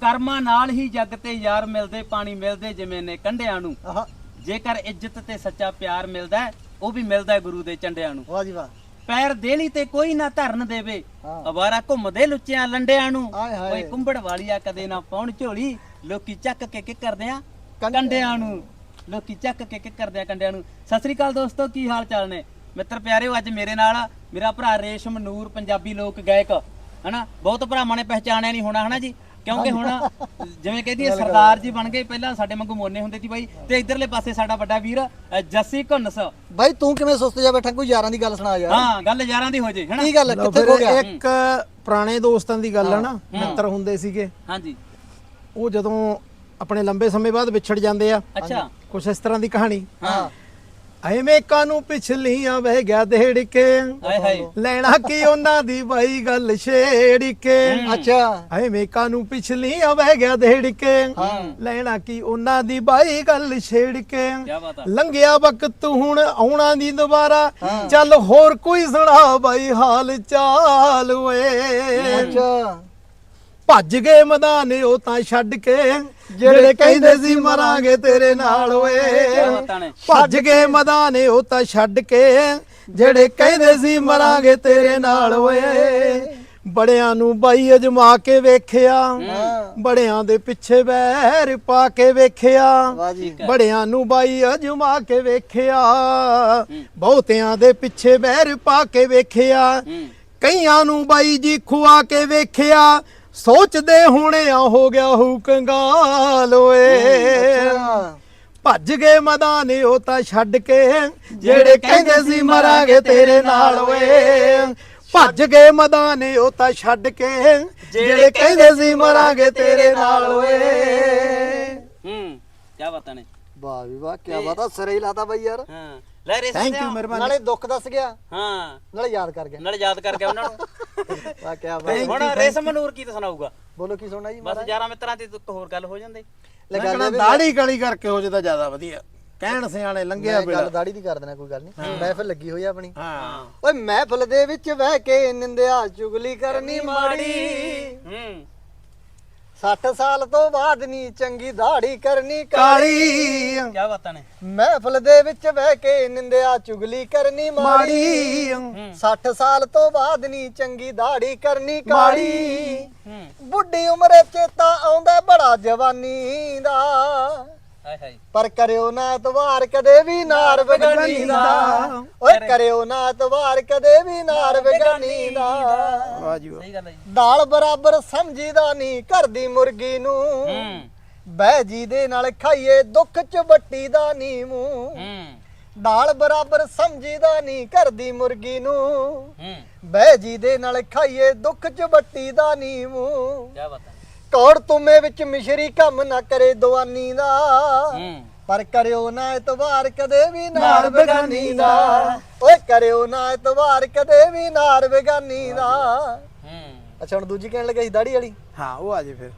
ਕਰਮਾਂ ਨਾਲ ਹੀ ਜੱਗ ਤੇ ਯਾਰ ਮਿਲਦੇ ਪਾਣੀ ਮਿਲਦੇ ਜਿਵੇਂ ਨੇ ਕੰਢਿਆਂ ਨੂੰ। ਜੇਕਰ ਇੱਜ਼ਤ ਤੇ ਸੱਚਾ ਪਿਆਰ ਮਿਲਦਾ ਉਹ ਵੀ ਮਿਲਦਾ ਗੁਰੂ ਦੇ ਚੰਡਿਆਂ ਨੂੰ। ਵਾਹ ਜੀ ਵਾਹ। ਪੈਰ ਦੇਲੀ ਤੇ ਕੋਈ ਨਾ ਧਰਨ ਦੇਵੇ। ਅਵਾਰਾ ਘੁੰਮਦੇ ਲੁੱਚਿਆਂ ਲੰਡਿਆਂ ਨੂੰ। ਓਏ ਕੁੰਬੜ ਵਾਲੀਆ ਕਦੇ ਨਾ ਪਾਉਣ ਝੋਲੀ ਲੋਕੀ ਚੱਕ ਕੇ ਕਿ ਕਰਦੇ ਆ ਕੰਡਿਆਂ ਨੂੰ। ਲੋਕੀ ਚੱਕ ਕੇ ਕਿ ਕਰਦੇ ਆ ਕੰਡਿਆਂ ਨੂੰ। ਸਤਿ ਸ੍ਰੀ ਅਕਾਲ ਦੋਸਤੋ ਕੀ ਹਾਲ ਚਾਲ ਨੇ? ਮਿੱਤਰ ਪਿਆਰਿਓ ਅੱਜ ਮੇਰੇ ਨਾਲ ਮੇਰਾ ਭਰਾ ਰੇਸ਼ਮ ਨੂਰ ਪੰਜਾਬੀ ਲੋਕ ਗਾਇਕ। ਹਨਾ? ਬਹੁਤ ਭਰਾਵਾਂ ਨੇ ਪਹਿਚਾਣਿਆ ਨਹੀਂ ਹੋਣਾ ਹਨਾ ਜੀ? ਕਿਉਂਕਿ ਹੁਣ ਜਿਵੇਂ ਕਹਿੰਦੀ ਸਰਦਾਰ ਜੀ ਬਣ ਗਏ ਪਹਿਲਾਂ ਸਾਡੇ ਵਾਂਗੂ ਮੋਨੇ ਹੁੰਦੇ ਸੀ ਬਾਈ ਤੇ ਇਧਰਲੇ ਪਾਸੇ ਸਾਡਾ ਵੱਡਾ ਵੀਰ ਅ, ਜੱਸੀ ਘੁੰਨਸ। ਬਾਈ ਤੂੰ ਕਿਵੇਂ ਸੁਸਤ ਜਾ ਬੈਠਾ? ਕੋਈ ਯਾਰਾਂ ਦੀ ਗੱਲ ਸੁਣਾ ਯਾਰ। ਹਾਂ ਗੱਲ ਯਾਰਾਂ ਦੀ ਹੋ ਜੇ ਹਨਾ? ਕੀ ਗੱਲ ਲਓ ਕਿੱਥੇ ਫਿਰ ਹੋ ਗਿਆ? ਇੱਕ ਪੁਰਾਣੇ ਦੋਸਤਾਂ ਦੀ ਗੱਲ ਆ ਨਾ ਮਿੱਤਰ ਹੁੰਦੇ ਸੀਗੇ। ਹਾਂਜੀ। ਉਹ ਜਦੋਂ ਆਪਣੇ ਲੰਬੇ ਸਮੇਂ ਬਾਅਦ ਵਿਛੜ ਜਾਂਦੇ ਆ। ਅੱਛਾ। ਕੁਛ ਇਸ ਤਰ੍ਹਾਂ ਦੀ ਕਹਾਣੀ। ਹਾਂ। ਐਵੇਂ ਕਾਨੂੰ ਪਿਛਲੀਆਂ ਵਹਿ ਗਿਆ ਦੇੜ ਕੇ ਹਾਏ ਹਾਏ। ਲੈਣਾ ਕੀ ਉਹਨਾਂ ਦੀ ਬਾਈ ਗੱਲ ਛੇੜ ਕੇ ਅੱਛਾ ਐਵੇਂ ਕਾਨੂੰ ਪਿਛਲੀਆਂ ਵਹਿ ਗਿਆ ਦੇੜ ਕੇ ਲੈਣਾ ਕੀ ਉਹਨਾਂ ਦੀ ਬਾਈ ਗੱਲ ਛੇੜ ਕੇ ਕੀ ਬਾਤ ਆ। ਲੰਘਿਆ ਵਕਤ ਹੁਣ ਆਉਣਾ ਦੀ ਦੁਬਾਰਾ। ਚੱਲ ਹੋਰ ਕੋਈ ਸੁਣਾ ਬਾਈ ਹਾਲ ਚਾਲ ਓਏ। ਅੱਛਾ। ਭੱਜ ਗਏ ਮੈਦਾਨ ਉਹ ਤਾਂ ਛੱਡ ਕੇ ਜਿਹੜੇ ਕਹਿੰਦੇ ਸੀ ਮਰਾਂਗੇ ਤੇਰੇ ਨਾਲ ਓਏ। ਭੱਜ ਗਏ ਮੈਦਾਨ ਉਹ ਤਾਂ ਛੱਡ ਕੇ ਜਿਹੜੇ ਕਹਿੰਦੇ ਸੀ ਮਰਾਂਗੇ ਤੇਰੇ ਨਾਲ ਓਏ। ਬੜਿਆਂ ਨੂੰ ਬਾਈ ਅਜਮਾ ਕੇ ਵੇਖਿਆ ਬੜਿਆਂ ਦੇ ਪਿੱਛੇ ਬੈਰ ਪਾ ਕੇ ਵੇਖਿਆ ਬੜਿਆਂ ਨੂੰ ਬਾਈ ਅਜਮਾ ਕੇ ਵੇਖਿਆ ਬਹੁਤਿਆਂ ਦੇ ਪਿੱਛੇ ਬੈਰ ਪਾ ਕੇ ਵੇਖਿਆ ਕਈਆਂ ਨੂੰ ਬਾਈ ਜੀ ਖੁਆ ਕੇ ਵੇਖਿਆ ਸੋਚਦੇ ਹੁਣੇ ਆ ਹੋ ਗਿਆ ਹੂ ਕੰਗਾਲ ਓਏ। ਭੱਜ ਗਏ ਮੈਦਾਨ ਉਹ ਤਾਂ ਛੱਡ ਕੇ ਜਿਹੜੇ ਕਹਿੰਦੇ ਸੀ ਮਰਾਂਗੇ ਤੇਰੇ ਨਾਲ ਓਏ। ਭੱਜ ਗਏ ਮੈਦਾਨ ਉਹ ਤਾਂ ਛੱਡ ਕੇ ਜਿਹੜੇ ਕਹਿੰਦੇ ਸੀ ਮਰਾਂਗੇ ਤੇਰੇ ਨਾਲ ਓਏ। ਹੂੰ ਕੀ ਬਾਤਾਂ ਨੇ। ਵਾਹ ਵੀ ਵਾਹ ਕੀ ਬਾਤ ਆ ਸਿਰੇ ਹੀ ਲਾਤਾ ਬਾਈ ਯਾਰ। ਹਾਂ। ਲੈ ਰੇ ਥੈਂਕ ਯੂ ਮਿਹਰਬਾਨੀ। ਨਾਲੇ ਦੁੱਖ ਦੱਸ ਗਿਆ। ਹਾਂ। ਨਾਲੇ ਯਾਦ ਕਰ ਗਿਆ। ਨਾਲ ਯਾਦ ਕਰਕੇ ਉਹਨਾਂ ਨੂੰ। ਵਾਹ ਕੀ ਬਾਤ ਹੁਣ ਰੇਸ਼ਮ ਨੂਰ ਕੀ ਸੁਣਾਊਗਾ? ਬੋਲੋ ਕੀ ਸੁਣਨਾ ਜੀ ਬਸ ਯਾਰਾਂ ਮਿੱਤਰਾਂ ਦੀ ਇੱਕ ਹੋਰ ਗੱਲ ਹੋ ਜਾਂਦੀ। ਲੈ ਗੱਲ ਲੱਗਣਾ ਦਾੜੀ ਕਾਲੀ ਕਰਕੇ ਹੋ ਜੇ ਤਾਂ ਜ਼ਿਆਦਾ ਵਧੀਆ। ਕਹਿਣ ਸਿਆਣੇ ਲੰਘਿਆ ਮੈਂ ਗੱਲ ਦਾੜੀ ਦੀ ਕਰ ਦੇਣਾ ਕੋਈ ਗੱਲ ਨਹੀਂ। ਮਹਿਫਿਲ ਲੱਗੀ ਹੋਈ ਆ ਆਪਣੀ। ਹਾਂ। ਓਏ ਮਹਿਫਿਲ ਦੇ ਵਿੱਚ ਬਹਿ ਕੇ ਨਿੰਦਿਆ ਚੁਗਲੀ ਕਰਨੀ ਮਾੜੀ। ਹੂੰ। 60 ਸਾਲ ਤੋਂ ਬਾਅਦ ਨਹੀਂ ਚੰਗੀ ਦਾੜੀ ਕਰਨੀ ਕਾਲੀ। ਕੀ ਬਾਤਾਂ ਨੇ? ਮਹਿਫਿਲ ਦੇ ਵਿੱਚ ਬਹਿ ਕੇ ਨਿੰਦਿਆ ਚੁਗਲੀ ਕਰਨੀ ਮਾੜੀ। ਮਾੜੀ। 60 ਸਾਲ ਤੋਂ ਬਾਅਦ ਨਹੀਂ ਚੰਗੀ ਦਾੜੀ ਕਰਨੀ ਕਾਲੀ। ਹੂੰ ਬੁੱਢੀ ਉਮਰੇ ਚੇਤਾ ਆਉਂਦਾ ਬੜਾ ਜਵਾਨੀ ਦਾ। ਪਰ ਕਰਿਓ ਨਾ ਇਤਵਾਰ ਕਦੇ ਵੀ ਨਾਰ ਬਗਾਨੀ ਦਾ ਓਏ ਕਰਿਓ ਨਾ ਇਤਵਾਰ ਕਦੇ ਵੀ ਨਾਰ ਬਗਾਨੀ ਦਾ ਵਾਹ ਜੀ ਵਾਹ। ਸਹੀ ਗੱਲ ਹੈ ਜੀ। ਦਾਲ ਬਰਾਬਰ ਸਮਝੀਦਾ ਨਹੀਂ ਘਰ ਦੀ ਮੁਰਗੀ ਨੂੰ। ਬਹਿ ਜੀ ਦੇ ਨਾਲ ਖਾਈਏ ਦੁੱਖ ਚ ਵੱਟੀ ਦਾ ਨੀ ਮੂੰਹ ਦਾਲ ਬਰਾਬਰ ਸਮਝੀਦਾ ਨਹੀਂ ਘਰ ਦੀ ਮੁਰਗੀ ਨੂੰ। ਬਹਿ ਜੀ ਦੇ ਨਾਲ ਖਾਈਏ ਦੁੱਖ ਚ ਵੱਟੀ ਦਾ ਨੀ ਮੂੰਹ। ਕੀ ਬਾਤਾਂ ਕੌੜ ਤੁਮੇ ਵਿੱਚ ਮਿਸ਼ਰੀ ਕੰਮ ਨਾ ਕਰੇ ਦਵਾਨੀ ਦਾ। ਹੂੰ। ਪਰ ਕਰਿਓ ਨਾ ਇਤਵਾਰ ਕਦੇ ਵੀ ਨਾਰ ਬੇਗਾਨੀ ਦਾ। ਓਏ ਕਰਿਓ ਨਾ ਇਤਵਾਰ ਕਦੇ ਵੀ ਨਾਰ ਬੇਗਾਨੀ ਦਾ। ਹੂੰ। ਅੱਛਾ ਹੁਣ ਦੂਜੀ ਕਹਿਣ ਲੱਗਾ ਸੀ ਦਾੜੀ ਵਾਲੀ। ਹਾਂ ਉਹ ਆ ਜੇ ਫਿਰ।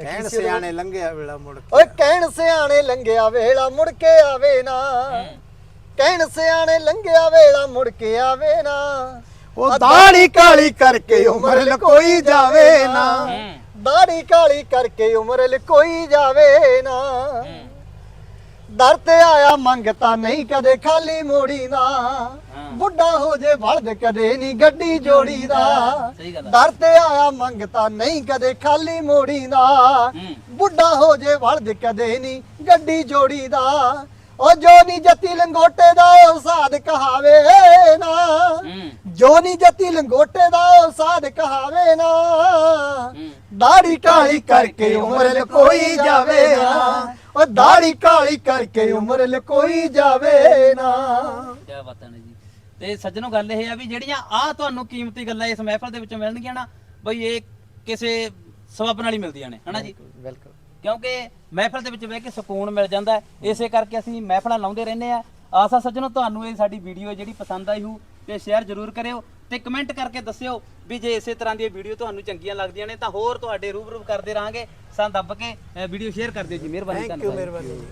ਕਹਿਣ? ਸਿਆਣੇ ਲੰਘਿਆ ਵੇਲਾ ਮੁੜ ਕੇ। ਓਏ ਕਹਿਣ ਸਿਆਣੇ ਲੰਘਿਆ ਵੇਲਾ ਮੁੜ ਕੇ ਆਵੇ ਨਾ। ਕਹਿਣ ਸਿਆਣੇ ਲੰਘਿਆ ਵੇਲਾ ਮੁੜ ਕੇ ਆਵੇ ਨਾ। ਉਹ ਦਾੜੀ ਕਾਲੀ ਕਰਕੇ ਉਮਰ ਲਕੋਈ ਜਾਵੇ ਨਾ। ਦਾੜੀ ਕਾਲੀ ਕਰਕੇ ਉਮਰ ਲਕੋਈ ਜਾਵੇ ਨਾ। ਦਰ ਤੇ ਆਇਆ ਮੰਗਤਾ ਨਹੀਂ ਕਦੇ ਖਾਲੀ ਮੋੜੀ ਨਾ ਬੁੱਢਾ ਹੋ ਜੇ ਬਲਦ ਕਦੇ ਨਹੀਂ ਗੱਡੀ ਜੋੜੀ ਦਾ। ਦਰ ਤੇ ਆਇਆ ਮੰਗਤਾ ਨਹੀਂ ਕਦੇ ਖਾਲੀ ਮੋੜੀ ਦਾ। ਹੂੰ। ਬੁੱਢਾ ਹੋ ਜੇ ਬਲਦ ਕਦੇ ਨਹੀਂ ਗੱਡੀ ਜੋੜੀ ਦਾ। ਉਹ ਜੋ ਨੀ ਜੱਤੀ ਲੰਗੋਟੇ ਦਾ ਉਹ ਸਾਧ ਕਹਾਵੇ ਨਾ। ਹੂੰ। ਜੋ ਨੀ ਜੱਤੀ ਲੰਗੋਟੇ ਦਾ ਉਹ ਸਾਧ ਕਹਾਵੇ ਨਾ। ਦਾੜੀ ਕਾਲੀ ਕਰਕੇ ਉਮਰ ਲਕੋਈ ਜਾਵੇ ਨਾ। ਉਹ ਦਾੜੀ ਕਾਲੀ ਕਰਕੇ ਉਮਰ ਲਕੋਈ ਜਾਵੇ ਨਾ। ਕੀ ਬਾਤਾਂ ਨੇ ਜੀ। ਤੇ ਸੱਜਣੋ ਗੱਲ ਇਹ ਆ ਵੀ ਜਿਹੜੀਆਂ ਆ ਤੁਹਾਨੂੰ ਕੀਮਤੀ ਗੱਲਾਂ ਇਸ ਮਹਿਫਲ ਦੇ ਵਿੱਚੋਂ ਮਿਲਣਗੀਆਂ ਨਾ ਬਈ ਇਹ ਕਿਸੇ ਸਬਬ ਨਾਲ ਹੀ ਮਿਲਦੀਆਂ ਨੇ ਹਨਾ ਜੀ? ਬਿਲਕੁਲ। ਕਿਉਂਕਿ ਮਹਿਫਲ ਦੇ ਵਿੱਚ ਬਹਿ ਕੇ ਸਕੂਨ ਮਿਲ ਜਾਂਦਾ ਹੈ। ਇਸੇ ਕਰਕੇ ਅਸੀਂ ਮਹਿਫਲਾਂ ਲਾਉਂਦੇ ਰਹਿੰਦੇ ਆ ਆਸਾ ਸੱਜਣੋ ਤੁਹਾਨੂੰ ਇਹ ਸਾਡੀ ਵੀਡੀਓ ਜਿਹੜੀ ਪਸੰਦ ਆਈ ਹੋ ਤੇ ਸ਼ੇਅਰ ਜ਼ਰੂਰ ਕਰਿਓ ਤੇ ਕਮੈਂਟ ਕਰਕੇ ਦੱਸਿਓ ਵੀ ਜੇ ਇਸੇ ਤਰ੍ਹਾਂ ਦੀਆਂ ਵੀਡੀਓ ਤੁਹਾਨੂੰ ਚੰਗੀਆਂ ਲੱਗਦੀਆਂ ਨੇ ਤਾਂ ਹੋਰ ਤੁਹਾਡੇ ਰੂਬਰੂ ਕਰਦੇ ਰਹਾਂਗੇ। ਸਾਂ ਦੱਬ ਕੇ ਵੀਡੀਓ ਸ਼ੇਅਰ ਕਰ ਦਿਓ ਜੀ। ਮਿਹਰਬਾਨੀ ਥੈਂਕ ਯੂ ਧੰਨਵਾਦ। ਮਿਹਰਬਾਨੀ ਜੀ।